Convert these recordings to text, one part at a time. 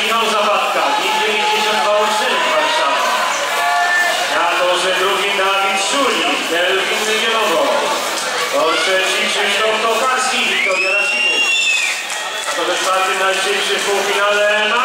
Minął Zapadka, WIN 928 Warszawa. Na torze drugi Dawid Szulik, Delwin Wielowo. Tor trzeci Krzysztof Tokarski, Wiktoria Racików. A to też czwarty najszybszy w półfinale no,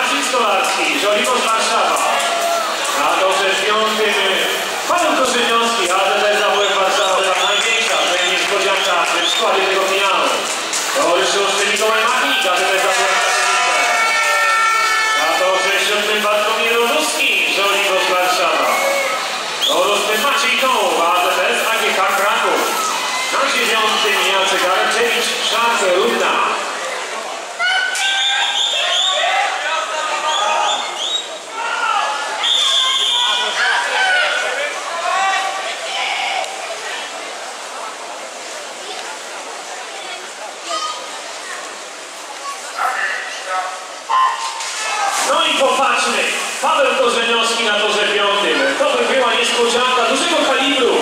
No i popatrzmy. Paweł Korzeniowski na torze piątym. To by była niespodzianka dużego kalibru.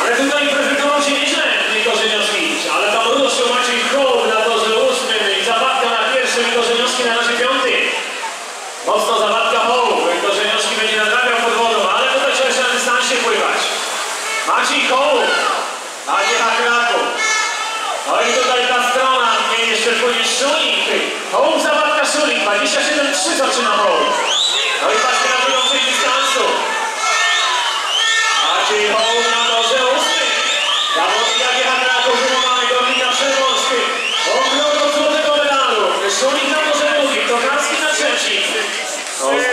Ale tutaj prezentował się nieźle Korzeniowski. Ale tam ruszył Maciej Koł na torze ósmym. I zawadka na pierwszym i Korzeniowski na razie piąty. Mocno zawadka Hoł. Korzeniowski będzie nadrabiał pod wodą, ale tutaj trzeba jeszcze na dystansie pływać. Maciej Koł. A nie na Kraków. No i tutaj ta strona, nie jeszcze płynie Szulik. Hołd zawadka Szulik, 27-3 zaczyna Hołd. No i patrzcie na część dystansu. Maciej Hołd na torze ósmy. Zawodnik Jakie Hadraków wykonany Gorlina Przewążky. Okrąg od złotego medalu. Szulik na torze drugi, Tokarski na trzeci. Ostatni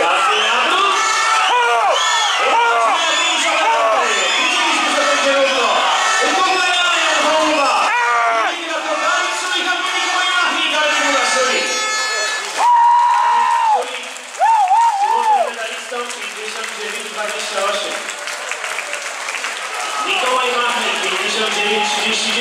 Jason